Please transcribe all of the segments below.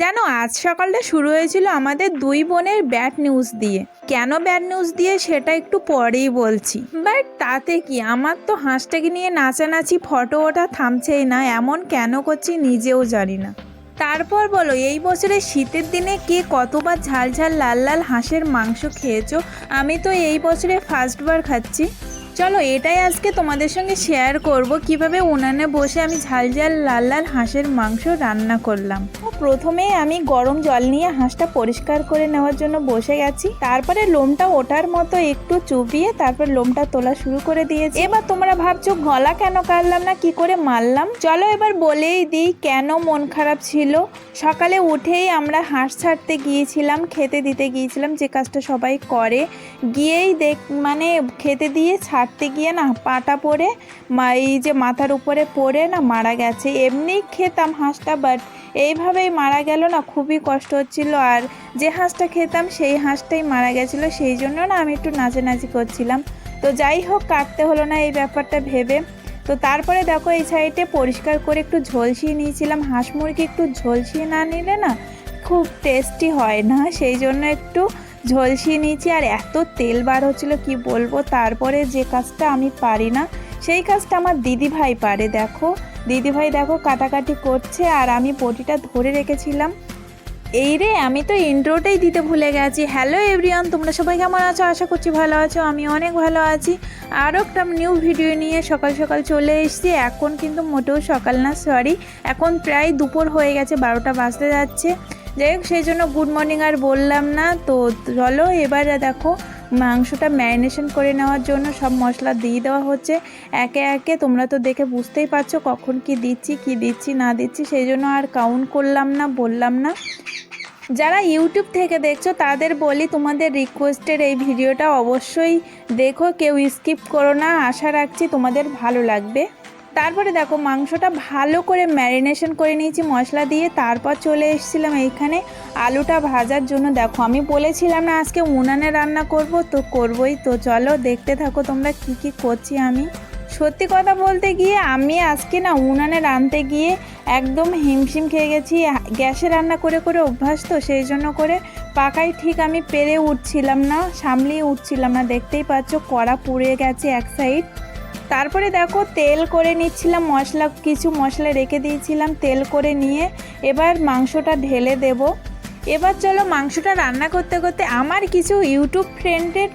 জানো আজ সকালটা শুরু হয়েছিল আমাদের দুই বোনের ব্যাড নিউজ দিয়ে। কেন ব্যাড নিউজ দিয়ে সেটা একটু পরেই বলছি। বাট তাতে কি? আমার তো হাঁসটাকে নিয়ে নাচানাচি ফটো ওটা থামছেই না, এমন কেন করছি নিজেও জানি না। তারপর বলো, এই বছরে শীতের দিনে কে কতবার ঝাল ঝাল লাল লাল হাঁসের মাংস খেয়েছো? আমি তো এই বছরে ফার্স্টবার খাচ্ছি। চলো এটাই আজকে তোমাদের সঙ্গে শেয়ার করব। কীভাবে উনানে বসে আমি ঝাল ঝাল, লাল লাল হাঁসের মাংস রান্না করলাম। প্রথমে আমি গরম জল নিয়ে হাঁসটা পরিষ্কার করে নেওয়ার জন্য বসে গেছি। তারপরে লোমটা ওঠার মতো একটু চুপিয়ে তারপর লোমটা তোলা শুরু করে দিয়েছি। এবার তোমরা ভাবছ, গলা কেন কাটলাম না, কি করে মারলাম? চলো এবার বলেই দিই, কেন মন খারাপ ছিল? সকালে উঠেই আমরা হাঁস ছাড়তে গিয়েছিলাম, খেতে দিতে গিয়েছিলাম, যে কাজটা সবাই করে। গিয়েই দেখ মানে খেতে দিয়ে ছাড়তে গিয়ে না পাটা পড়ে, মা এই যে মাথার উপরে পড়ে না মারা গেছে। এমনি খেতাম হাঁসটা বাট এইভাবেই মারা গেল না, খুবই কষ্ট হচ্ছিল। আর যে হাঁসটা খেতাম, সেই হাঁসটাই মারা গেছিল। সেই জন্য না আমি একটু নাচানাচি করছিলাম। তো যাই হোক, কাটতে হলো না এই ব্যাপারটা ভেবে। তো তারপরে দেখো, এই সাইডে পরিষ্কার করে একটু ঝলসিয়ে নিয়েছিলাম। হাঁস মুরগি একটু ঝলসিয়ে না নিলে না খুব টেস্টি হয় না। সেই জন্য একটু ঝলসিয়ে নিয়েছি আর এত তেল বার হচ্ছিল, কি বলব? তারপরে যে কাজটা আমি পারি না, সেই কাজটা আমার দিদিভাই পারে, দেখো। দিদিভাই দেখো কাটাকাটি করছে আর আমি পটিটা ধরে রেখেছিলাম। এই রে, আমি তো ইন্ট্রোটাই দিতে ভুলে গেছি। হ্যালো এভরিওয়ান তোমরা সবাই কেমন আছো? আশা করছি ভালো আছো, আমি অনেক ভালো আছি। আরও একটা নিউ ভিডিও নিয়ে সকাল সকাল চলে এসেছি। এখন কিন্তু মোটেও সকাল না সরি এখন প্রায় দুপুর হয়ে গেছে, বারোটা বাজতে যাচ্ছে। যাই হোক, সেই জন্য গুড মর্নিং আর বললাম না। তো চলো, এবারে দেখো, মাংসটা ম্যারিনেশন করে নেওয়ার জন্য সব মশলা দিয়ে দেওয়া হচ্ছে। একে একে তোমরা তো দেখে বুঝতেই পারছ কখন কি দিচ্ছি কি দিচ্ছি, না দিচ্ছি, সেই জন্য আর কাউন্ট করলাম না, বললাম না। যারা ইউটিউব থেকে দেখছ, তাদের বলি তোমাদের রিকোয়েস্টের এই ভিডিওটা অবশ্যই দেখো, কেউ স্কিপ করো না। আশা রাখছি তোমাদের ভালো লাগবে। তারপরে দেখো, মাংসটা ভালো করে ম্যারিনেশন করে নিয়েছি, মশলা দিয়ে। তারপর চলে এসেছিলাম এইখানে আলুটা ভাজার জন্য। দেখো, আমি বলেছিলাম না আজকে উনানে রান্না করব, তো করবই। তো চলো, দেখতে থাকো তোমরা কি কি করছি আমি। সত্যি কথা বলতে গিয়ে, আমি আজকে না উনানে রাঁধতে গিয়ে একদম হিমশিম খেয়ে গেছি। গ্যাসে রান্না করে করে অভ্যাস তো, সেই জন্য করে পাকাই ঠিক আমি পেরে উঠছিলাম না, সামলিয়ে উঠছিলাম না। দেখতেই পাচ্ছ, কড়া পুড়ে গেছে এক সাইড তারপরে দেখো তেল করে নিচ্ছিলাম মশলা, কিছু মশলা রেখে দিয়েছিলাম, তেল করে নিয়ে এবার মাংসটা ঢেলে দেব। এবার চলো মাংসটা রান্না করতে করতে আমার কিছু ইউটিউব ফ্রেন্ডের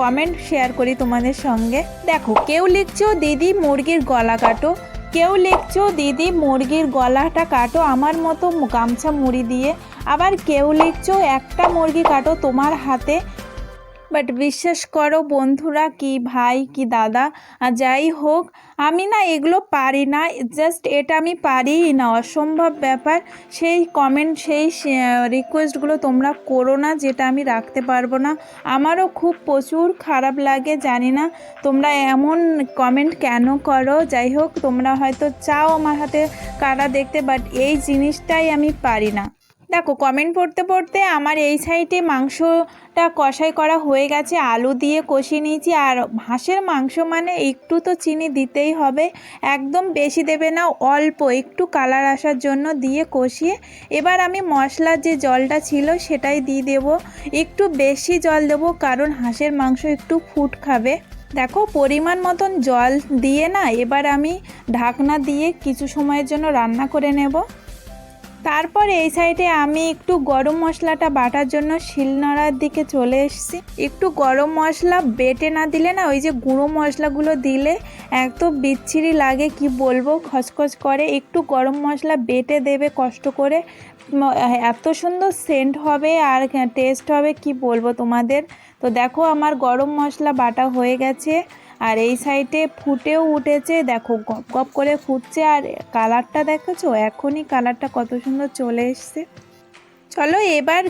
কমেন্ট শেয়ার করি তোমাদের সঙ্গে। দেখো, কেউ লিখছো, দিদি মুরগির গলা কাটো। কেউ লিখছো, দিদি মুরগির গলাটা কাটো, আমার মতো গামছা মুড়ি দিয়ে। আবার কেউ লিখছো, একটা মুরগি কাটো তোমার হাতে। বাট বিশ্বাস করো বন্ধুরা, কি ভাই, কি দাদা যাই হোক, আমি না এগুলো পারি না জাস্ট এটা আমি পারিই না, অসম্ভব ব্যাপার। সেই কমেন্ট সেই রিকোয়েস্টগুলো তোমরা করো না, যেটা আমি রাখতে পারব না। আমারও খুব প্রচুর খারাপ লাগে, জানি না তোমরা এমন কমেন্ট কেন করো। যাই হোক, তোমরা হয়তো চাও আমার হাতে কারা দেখতে বাট এই জিনিসটাই আমি পারি না। দেখো কমেন্ট পড়তে পড়তে আমার এই সাইডে মাংসটা কষাই করা হয়ে গেছে। আলু দিয়ে কষিয়ে নিয়েছি। আর হাঁসের মাংস মানে একটু তো চিনি দিতেই হবে। একদম বেশি দেবে না, অল্প একটু কালার আসার জন্য দিয়ে কষিয়ে। এবার আমি মশলার যে জলটা ছিল সেটাই দিয়ে দেব। একটু বেশি জল দেব, কারণ হাঁসের মাংস একটু ফুট খাবে। দেখো, পরিমাণ মতন জল দিয়ে না, এবার আমি ঢাকনা দিয়ে কিছু সময়ের জন্য রান্না করে নেব। তারপর এই সাইডে আমি একটু গরম মশলাটা বাটার জন্য শিলনোড়ার দিকে চলে এসেছি। একটু গরম মশলা বেটে না দিলে না, ওই যে গুঁড়ো মশলাগুলো দিলে এত বিচ্ছিরি লাগে, কি বলব খচখচ করে। একটু গরম মশলা বেটে দেবে কষ্ট করে। এত সুন্দর সেন্ট হবে আর টেস্ট হবে, কি বলব তোমাদের? তো দেখো আমার গরম মশলা বাটা হয়ে গেছে। আর এই সাইডে ফুটেও উঠেছে, দেখো গপ গপ করে ফুটছে আর কালারটা দেখেছ? এখনই কালারটা কত সুন্দর চলে এসছে। চলো এবার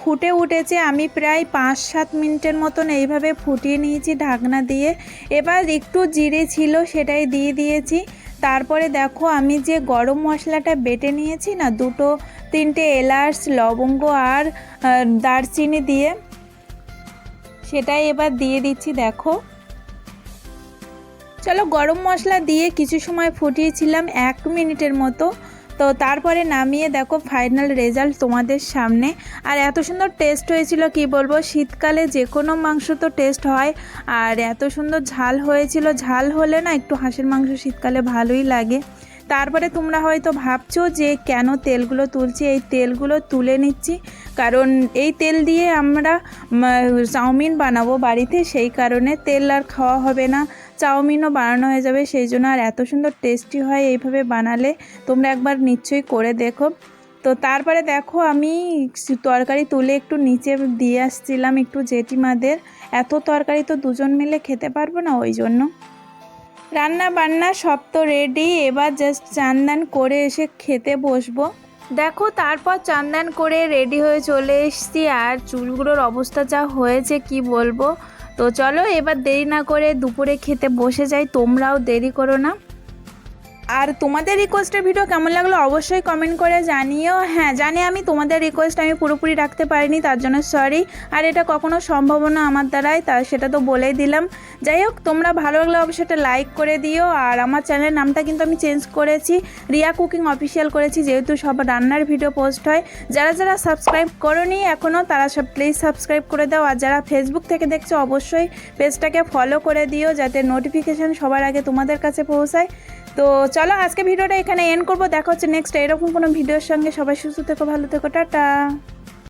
ফুটে উঠেছে, আমি প্রায় পাঁচ সাত মিনিটের মতন এইভাবে ফুটিয়ে নিয়েছি ঢাকনা দিয়ে। এবার একটু জিরে ছিল, সেটাই দিয়ে দিয়েছি। তারপরে দেখো আমি যে গরম মশলাটা বেটে নিয়েছি না, দুটো, তিনটে এলাচ, লবঙ্গ আর দারচিনি দিয়ে, সেটাই এবার দিয়ে দিচ্ছি, দেখো। চলো গরম মশলা দিয়ে কিছু সময় ফুটিয়েছিলাম এক মিনিটের মতো। তো তারপরে নামিয়ে দেখো ফাইনাল রেজাল্ট তোমাদের সামনে। আর এত সুন্দর টেস্ট হয়েছিল, কি বলব? শীতকালে যে কোনো মাংস তো টেস্ট হয়। আর এত সুন্দর ঝাল হয়েছিল, ঝাল হলে না একটু হাঁসের মাংস শীতকালে ভালোই লাগে। তারপরে তোমরা হয়তো ভাবছ যে কেন তেলগুলো তুলছি, এই তেলগুলো তুলে নিচ্ছি। কারণ এই তেল দিয়ে আমরা চাউমিন বানাবো বাড়িতে, সেই কারণে তেল আর খাওয়া হবে না। চাউমিনও বানানো হয়ে যাবে, সেই জন্য আর এত সুন্দর টেস্টি হয় এইভাবে বানালে। তোমরা একবার নিশ্চয়ই করে দেখো। তো তারপরে দেখো, আমি তরকারি তুলে একটু নিচে দিয়ে আসছিলাম একটু জেঠিমাদের। এত তরকারি তো দুজন মিলে খেতে পারব না ওই জন্য। রান্না বান্না সব তো রেডি এবার জাস্ট চান্দান করে এসে খেতে বসবো। দেখো, তারপর চান্দান করে রেডি হয়ে চলে এসছি, আর চুলগুলোর অবস্থা যা হয়েছে কি বলব? তো চলো, এবার দেরি না করে দুপুরে খেতে বসে যাই, তোমরাও দেরি করো না। আর তোমাদের রিকোয়েস্টের ভিডিও কেমন লাগল অবশ্যই কমেন্ট করে জানিও। হ্যাঁ জানি আমি তোমাদের রিকোয়েস্ট আমি পুরোপুরি রাখতে পারিনি, তার জন্য সরি আর এটা কখনো সম্ভব না আমার দ্বারাই, তা সেটা তো বলেই দিলাম। যাই হোক, তোমরা ভালো লাগলে অবশ্যই একটা লাইক করে দিও। আর আমার চ্যানেলের নামটা কিন্তু আমি চেঞ্জ করেছি, রিয়া কুকিং অফিসিয়াল করেছি, যেহেতু সব রান্নার ভিডিও পোস্ট হয়। যারা যারা সাবস্ক্রাইব করোনি এখনও তারা সব প্লিজ সাবস্ক্রাইব করে দাও। আর যারা ফেসবুক থেকে দেখছ, অবশ্যই পেজটাকে ফলো করে দিও, যাতে নোটিফিকেশান সবার আগে তোমাদের কাছে পৌঁছায়। তো চলো আজকে ভিডিওটা এখানে এন্ড করব। দেখা হচ্ছে নেক্সট এরকম কোনো ভিডিওর সঙ্গে। সবাই সুস্থ থেকো, ভালো থেকো, টাটা।